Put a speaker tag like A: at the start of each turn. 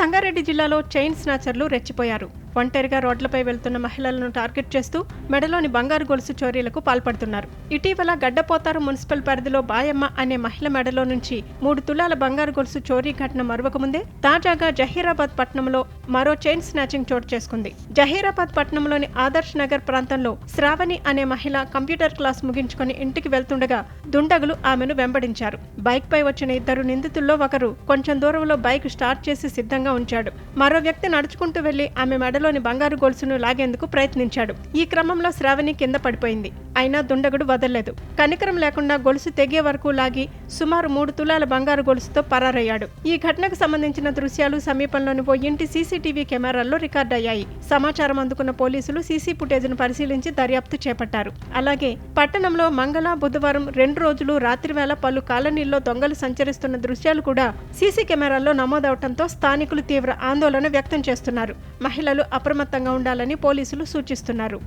A: సంగారెడ్డి జిల్లాలో చైన్ స్నాచర్లు రెచ్చిపోయారు ఒంటరిగా రోడ్లపై వెళ్తున్న మహిళలను టార్గెట్ చేస్తూ మెడలోని బంగారు గొలుసు చోరీలకు పాల్పడుతున్నారు ఇటీవల గడ్డపోతారు మున్సిపల్ పరిధిలో బాయమ్మ అనే మహిళ మెడలో నుంచి మూడు తులాల బంగారు గొలుసు చోరీ ఘటన ముందే తాజాగా జహీరాబాద్ పట్టణంలో మరో చైన్ స్నాచింగ్ చోటు చేసుకుంది జహీరాబాద్ పట్టణంలోని ఆదర్శ్ నగర్ ప్రాంతంలో శ్రావణి అనే మహిళ కంప్యూటర్ క్లాస్ ముగించుకుని ఇంటికి వెళ్తుండగా దుండగులు ఆమెను వెంబడించారు బైక్ పై వచ్చిన ఇద్దరు నిందితుల్లో ఒకరు కొంచెం దూరంలో బైక్ స్టార్ట్ చేసి సిద్ధంగా ఉంచాడు మరో వ్యక్తి నడుచుకుంటూ వెళ్లి ఆమె మెడ మెడలోని బంగారు గొలుసును లాగేందుకు ప్రయత్నించాడు ఈ క్రమంలో శ్రావణి కింద పడిపోయింది అయినా దుండగుడు వదలలేదు కనికరం లేకుండా గొలుసు తెగే వరకు లాగి సుమారు మూడు తులాల బంగారు గొలుసుతో పరారయ్యాడు ఈ ఘటనకు సంబంధించిన దృశ్యాలు సమీపంలోని ఓ ఇంటి సీసీటీవీ కెమెరాల్లో రికార్డయ్యాయి సమాచారం అందుకున్న పోలీసులు సీసీ ఫుటేజ్ను పరిశీలించి దర్యాప్తు చేపట్టారు అలాగే పట్టణంలో మంగళ బుధవారం రెండు రోజులు రాత్రివేళ పలు కాలనీల్లో దొంగలు సంచరిస్తున్న దృశ్యాలు కూడా సీసీ కెమెరాల్లో నమోదవటంతో స్థానికులు తీవ్ర ఆందోళన వ్యక్తం చేస్తున్నారు మహిళలు అప్రమత్తంగా ఉండాలని పోలీసులు సూచిస్తున్నారు